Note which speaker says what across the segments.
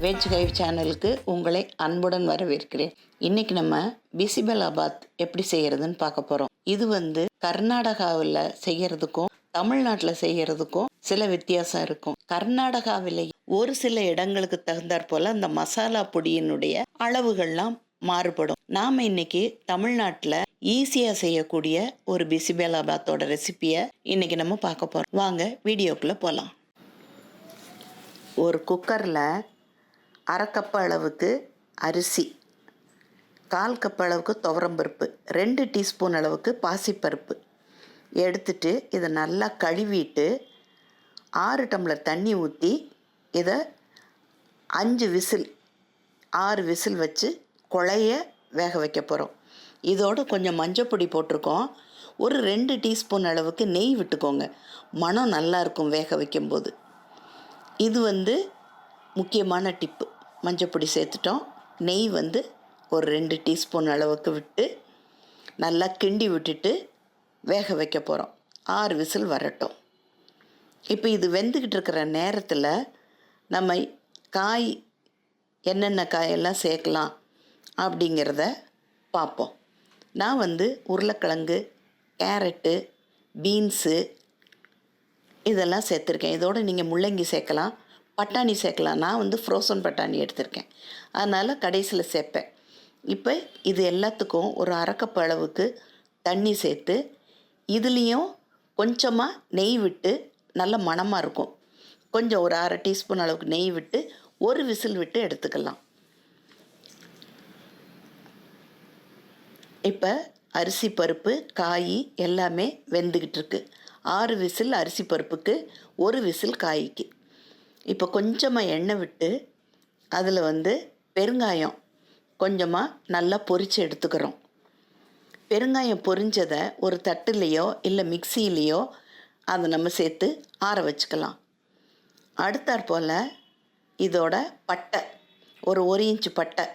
Speaker 1: Veg கைவ் சேனலுக்கு உங்களை அன்புடன் வரவேற்கிறேன். இன்னைக்கு நம்ம பிசிபெலாபாத் எப்படி செய்யறதுன்னு பார்க்க போகிறோம் இது வந்து கர்நாடகாவில் செய்யறதுக்கும் தமிழ்நாட்டில் செய்யறதுக்கும் சில வித்தியாசம் இருக்கும். கர்நாடகாவில் ஒரு சில இடங்களுக்கு தகுந்தாற் போல அந்த மசாலா பொடியினுடைய அளவுகள்லாம் மாறுபடும். நாம இன்னைக்கு தமிழ்நாட்டில் ஈஸியாக செய்யக்கூடிய ஒரு பிசிபெலாபாத்தோட ரெசிப்பியை இன்னைக்கு நம்ம பார்க்க போகிறோம் வாங்க வீடியோக்குள்ளே போகலாம் ஒரு குக்கரில் அரை கப் அளவுக்கு அரிசி கால் கப் அளவுக்கு துவரம்பருப்பு ரெண்டு டீஸ்பூன் அளவுக்கு பாசிப்பருப்பு. எடுத்துட்டு இதை நல்லா கழுவிட்டு ஆறு டம்ளர் தண்ணி ஊற்றி இதை அஞ்சு விசில் ஆறு விசில் வச்சு குழைய வேக வைக்க போகிறோம் இதோட கொஞ்சம் மஞ்சப்பொடி போட்டிருக்கோம். ஒரு ரெண்டு டீஸ்பூன் அளவுக்கு நெய் விட்டுக்கோங்க. மனம் நல்லாயிருக்கும் வேக வைக்கும்போது. இது வந்து முக்கியமான டிப்பு. மஞ்சப்பொடி சேர்த்துட்டோம். நெய் வந்து ஒரு ரெண்டு டீஸ்பூன் அளவுக்கு விட்டு நல்லா கிண்டி விட்டுட்டு வேக வைக்க போகிறோம் ஆறு விசில் வரட்டும். இப்போ இது வெந்துக்கிட்டு இருக்கிற நேரத்தில் நம்ம காய் என்னென்ன காயெல்லாம் சேர்க்கலாம் அப்படிங்கிறத பார்ப்போம். நான் வந்து உருளைக்கிழங்கு கேரட்டு பீன்ஸு இதெல்லாம் சேர்த்துருக்கேன். இதோடு நீங்கள் முள்ளங்கி சேர்க்கலாம். பட்டாணி சேர்க்கலாம். நான் வந்து ஃப்ரோசன் பட்டாணி எடுத்திருக்கேன். அதனால் கடைசியில் சேர்ப்பேன். இப்போ இது எல்லாத்துக்கும் ஒரு அரைக்கப்பு அளவுக்கு தண்ணி சேர்த்து இதுலேயும் கொஞ்சமாக நெய் விட்டு நல்ல மணமாக இருக்கும். கொஞ்சம் ஒரு அரை டீஸ்பூன் அளவுக்கு நெய் விட்டு ஒரு விசில் விட்டு எடுத்துக்கலாம். இப்போ அரிசி பருப்பு காய் எல்லாமே வெந்துக்கிட்டு இருக்கு. ஆறு விசில் அரிசி பருப்புக்கு ஒரு விசில் காய்க்கு. இப்போ கொஞ்சமாக எண்ணெய் விட்டு அதில் வந்து பெருங்காயம் கொஞ்சமாக நல்லா பொரித்து எடுத்துக்கிறோம். பெருங்காயம் பொரிஞ்சதை ஒரு தட்டுலேயோ இல்லை மிக்சியிலையோ அதை நம்ம சேர்த்து ஆற வச்சுக்கலாம். அடுத்தாற் போல் இதோட பட்டை ஒரு ஒரு இன்ச்சு பட்டை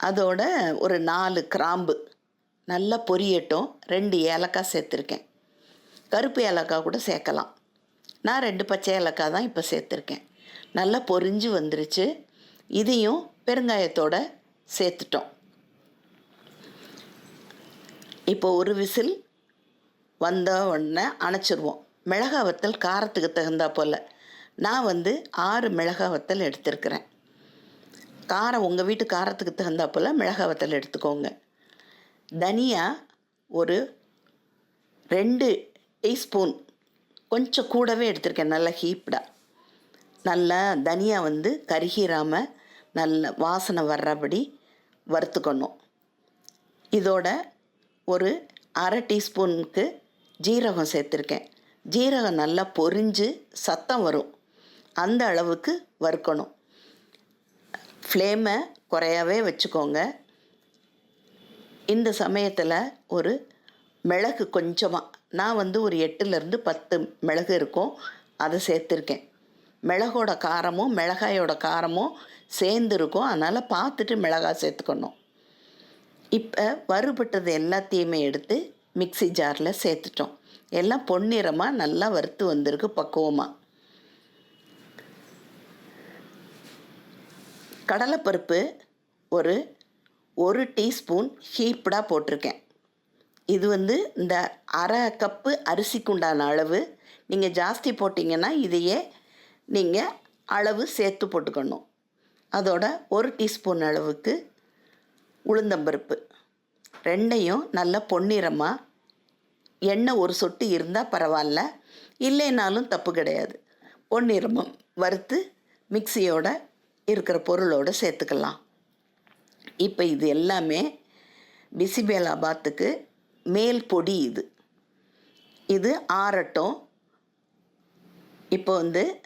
Speaker 1: அதோட ஒரு நாலு கிராம்பு நல்லா பொரியட்டும். ரெண்டு ஏலக்காய் சேர்த்துருக்கேன். கருப்பு ஏலக்காய் கூட சேர்க்கலாம். நான் ரெண்டு பச்சை ஏலக்காய் தான் இப்போ சேர்த்துருக்கேன். நல்லா பொரிஞ்சு வந்துருச்சு. இதையும் பெருங்காயத்தோடு சேர்த்துட்டோம். இப்போ ஒரு விசில் வந்த உடனே அணைச்சிருவோம். மிளகா வத்தல் காரத்துக்கு தகுந்தா போல். நான் வந்து ஆறு மிளகா வத்தல் எடுத்திருக்கிறேன். காரம் உங்கள் வீட்டு காரத்துக்கு தகுந்தா போல் மிளகா வத்தல் எடுத்துக்கோங்க. தனியா ஒரு ரெண்டு டீஸ்பூன் கொஞ்சம் கூடவே எடுத்திருக்கேன். நல்லா ஹீப்டாக நல்லா தனியா வந்து கருகிராமல் நல்ல வாசனை வர்றபடி வறுத்துக்கணும். இதோட ஒரு அரை டீஸ்பூனுக்கு ஜீரகம் சேர்த்துருக்கேன். ஜீரகம் நல்லா பொரிஞ்சு சத்தம் வரும். அந்த அளவுக்கு வறுக்கணும். ஃப்ளேமை குறையாவே வச்சுக்கோங்க. இந்த சமயத்தில் ஒரு மிளகு கொஞ்சமாக நான் வந்து ஒரு எட்டுலேருந்து பத்து மிளகு இருக்கும் அதை சேர்த்துருக்கேன். மிளகோட காரமும் மிளகாயோட காரமும் சேர்ந்துருக்கும் அதனால் பார்த்துட்டு மிளகாய் சேர்த்துக்கணும். இப்போ வறுபட்டது எல்லாத்தையுமே எடுத்து மிக்சி ஜாரில் சேர்த்துட்டோம். எல்லாம் பொன்னிறமாக நல்லா வறுத்து வந்திருக்கு பக்குவமாக கடலைப்பருப்பு ஒரு ஒரு டீஸ்பூன் ஹீப்டாக போட்டிருக்கேன். இது வந்து இந்த அரை கப்பு அரிசிக்கு உண்டான அளவு. நீங்கள் ஜாஸ்தி போட்டிங்கன்னா இதையே நீங்கள் அளவு சேர்த்து போட்டுக்கணும். அதோட ஒரு டீஸ்பூன் அளவுக்கு உளுந்தம்பருப்பு ரெண்டையும் நல்லா பொன்னிறமாக எண்ணெய் ஒரு சொட்டு இருந்தால் பரவாயில்ல. இல்லைனாலும் தப்பு கிடையாது. பொன்னிறமும் வறுத்து மிக்சியோட இருக்கிற பொருளோடு சேர்த்துக்கலாம். இப்போ இது எல்லாமே பிசிபேலாபாத்துக்கு மேல் பொடி இது. இது ஆறட்டும். இப்போ வந்து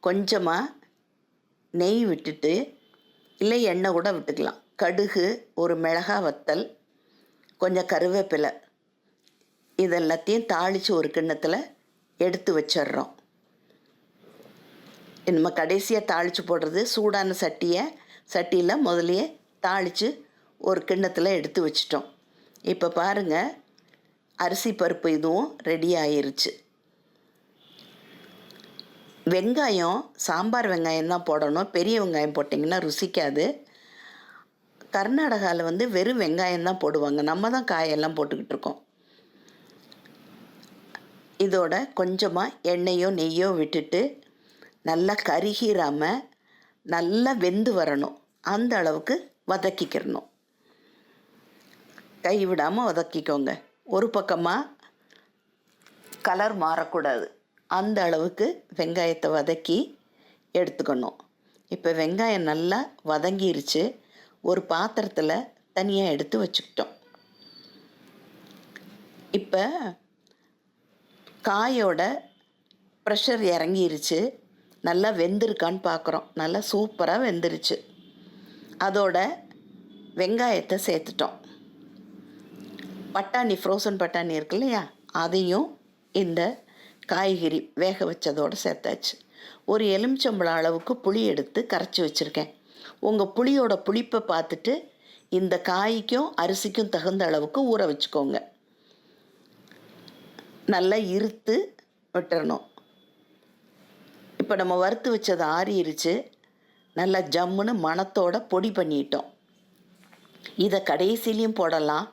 Speaker 1: கொஞ்சமாக நெய் விட்டுட்டு இல்லை எண்ணெய் கூட விட்டுக்கலாம். கடுகு ஒரு மிளகா வத்தல் கொஞ்சம் கருவேப்பிலை. இதெல்லாத்தையும் தாளித்து ஒரு கிண்ணத்தில் எடுத்து வச்சிடுறோம். நம்ம கடைசியாக தாளித்து போடுறது சூடான சட்டியை சட்டியில் முதலையே தாளித்து ஒரு கிண்ணத்தில் எடுத்து வச்சிட்டோம். இப்போ பாருங்கள் அரிசி பருப்பு இதுவும் ரெடி ஆயிருச்சு. வெங்காயம் சாம்பார் வெங்காயம் தான் போடணும். பெரிய வெங்காயம் போட்டிங்கன்னா ருசிக்காது. கர்நாடகாவில் வந்து வெறும் வெங்காயம் தான் போடுவாங்க. நம்ம தான் காயெல்லாம் போட்டுக்கிட்டு இருக்கோம். இதோட கொஞ்சமாக எண்ணெயோ நெய்யோ விட்டுட்டு நல்லா கருகிராமல் நல்லா வெந்து வரணும். அந்த அளவுக்கு வதக்கிக்கிறணும் கை விடாமல் வதக்கிக்கோங்க. ஒரு பக்கமாக கலர் மாறக்கூடாது. அந்த அளவுக்கு வெங்காயத்தை வதக்கி எடுத்துக்கணும். இப்போ வெங்காயம் நல்லா வதங்கிருச்சு. ஒரு பாத்திரத்தில் தனியாக எடுத்து வச்சுக்கிட்டோம். இப்போ காயோட ப்ரெஷர் இறங்கிருச்சு. நல்லா வெந்திருக்கான்னு பார்க்குறோம் நல்லா சூப்பராக வெந்துருச்சு. அதோட வெங்காயத்தை சேர்த்துட்டோம். பட்டாணி ஃப்ரோசன் பட்டாணி இருக்கு இல்லையா அதையும் இந்த காய்கறி வேக வச்சதோடு சேர்த்தாச்சு. ஒரு எலுமிச்சம்பழம் அளவுக்கு புளி எடுத்து கரைச்சி வச்சுருக்கேன். உங்கள் புளியோட புளிப்பை பார்த்துட்டு இந்த காய்க்கும் அரிசிக்கும் தகுந்த அளவுக்கு ஊற வச்சுக்கோங்க. நல்லா இருத்து விட்டுறணும். இப்போ நம்ம வறுத்து வச்சது ஆறிருச்சு. நல்லா ஜம்முன்னு மணத்தோட பொடி பண்ணிட்டோம். இதை கடைசிலையும் போடலாம்.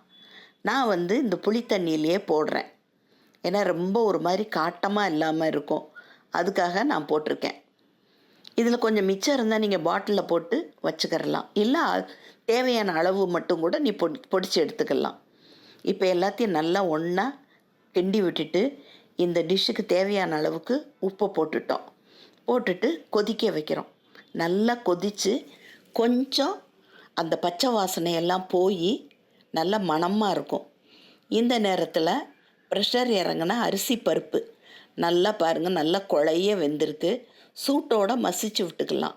Speaker 1: நான் வந்து இந்த புளி தண்ணியிலையே போடுறேன். ஏன்னா ரொம்ப ஒரு மாதிரி காட்டமாக இல்லாமல் இருக்கும். அதுக்காக நான் போட்டிருக்கேன். இதில் கொஞ்சம் மிச்சம் இருந்தால் நீங்கள் பாட்டிலில் போட்டு வச்சுக்கிறலாம். இல்லை தேவையான அளவு மட்டும் கூட நீ பொடி பொடிச்சு எடுத்துக்கலாம். இப்போ எல்லாத்தையும் நல்லா ஒன்றா கிண்டி விட்டுட்டு இந்த டிஷ்ஷுக்கு தேவையான அளவுக்கு உப்பை போட்டுட்டோம். போட்டுட்டு கொதிக்க வைக்கிறோம். நல்லா கொதித்து கொஞ்சம் அந்த பச்சை வாசனையெல்லாம் போய் நல்ல மணமாக இருக்கும். இந்த நேரத்தில் ப்ரெஷர் இறங்கினா அரிசி பருப்பு. நல்லா பாருங்கள் நல்லா குழைய வெந்திருக்கு. சூட்டோட மசிச்சு விட்டுக்கலாம்.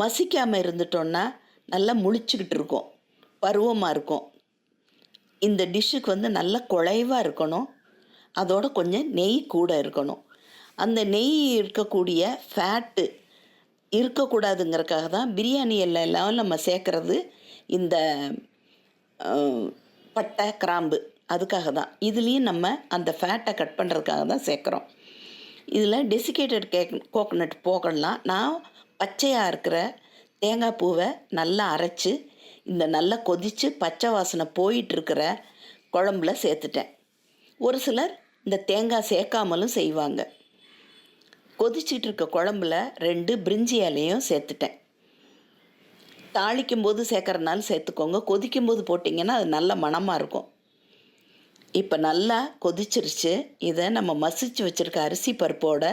Speaker 1: மசிக்காமல் இருந்துட்டோன்னா நல்லா முழிச்சுக்கிட்டு இருக்கும். பருவமாக இருக்கும். இந்த டிஷ்ஷுக்கு வந்து நல்ல குழைவாக இருக்கணும். அதோட கொஞ்சம் நெய் கூட இருக்கணும். அந்த நெய் இருக்கக்கூடிய ஃபேட்டு இருக்கக்கூடாதுங்கிறதுக்காக தான் பிரியாணி எல்லாம் நம்ம சேர்க்குறது இந்த பட்டை கிராம்பு அதுக்காக தான் இதுலேயும் நம்ம அந்த ஃபேட்டை கட் பண்ணுறதுக்காக தான் சேர்க்குறோம். இதில் டெசிகேட்டட் கேக் கோகோனட் போகலாம். நான் பச்சையாக இருக்கிற தேங்காய் பூவை நல்லா அரைச்சி இந்த நல்லா கொதித்து பச்சை வாசனை போயிட்டுருக்கிற குழம்புல சேர்த்துட்டேன். ஒரு சிலர் இந்த தேங்காய் சேர்க்காமலும் செய்வாங்க. கொதிச்சிட்டு இருக்க குழம்புல ரெண்டு பிரிஞ்சி இலையும் சேர்த்துட்டேன். தாளிக்கும் போது சேர்க்குறனால சேர்த்துக்கோங்க. கொதிக்கும் போது போட்டிங்கன்னா அது நல்ல மணமாக இருக்கும். இப்போ நல்லா கொதிச்சிருச்சு. இதை நம்ம மசிச்சு வச்சுருக்க அரிசி பருப்போட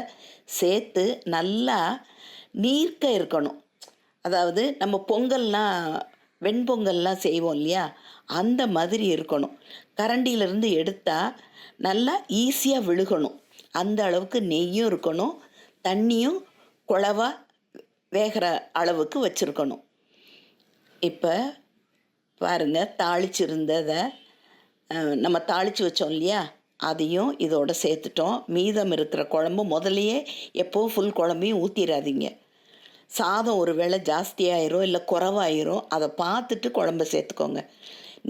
Speaker 1: சேர்த்து நல்லா நீர்க்க இருக்கணும். அதாவது நம்ம பொங்கல்லாம் வெண்பொங்கல்லாம் செய்வோம் இல்லையா? அந்த மாதிரி இருக்கணும். கரண்டியிலேருந்து எடுத்தால் நல்லா ஈஸியாக விழுகணும். அந்த அளவுக்கு நெய்யும் இருக்கணும். தண்ணியும் குழவா வேகிற அளவுக்கு வச்சுருக்கணும். இப்போ பாருங்கள் தாளிச்சிருந்ததை நம்ம தாளித்து வச்சோம் இல்லையா? அதையும் இதோட சேர்த்துட்டோம். மீதம் இருக்கிற குழம்பு முதலையே எப்போவும் ஃபுல் குழம்பையும் ஊற்றிடாதீங்க சாதம் ஒரு வேளை ஜாஸ்தியாயிரும் இல்லை குறவாயிரும் அதை பார்த்துட்டு குழம்ப சேர்த்துக்கோங்க.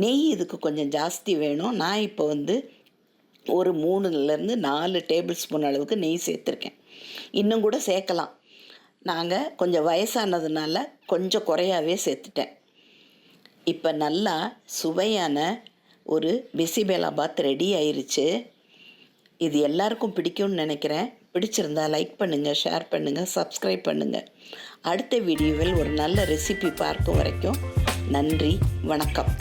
Speaker 1: நெய் இதுக்கு கொஞ்சம் ஜாஸ்தி வேணும். நான் இப்போ வந்து ஒரு மூணுலேருந்து நாலு டேபிள் ஸ்பூன் அளவுக்கு நெய் சேர்த்துருக்கேன். இன்னும் கூட சேர்க்கலாம். நாங்கள் கொஞ்சம் வயசானதுனால கொஞ்சம் குறையாவே சேர்த்துட்டேன். இப்போ நல்லா சுவையான ஒரு பிசிபேலாபாத் ரெடி ஆயிருச்சு. இது எல்லாருக்கும் பிடிக்கும்னு நினைக்கிறேன். பிடிச்சிருந்தா லைக் பண்ணுங்கள் ஷேர் பண்ணுங்கள் சப்ஸ்கிரைப் பண்ணுங்கள் அடுத்த வீடியோவில் ஒரு நல்ல ரெசிபி பார்க்கும் வரைக்கும் நன்றி வணக்கம்.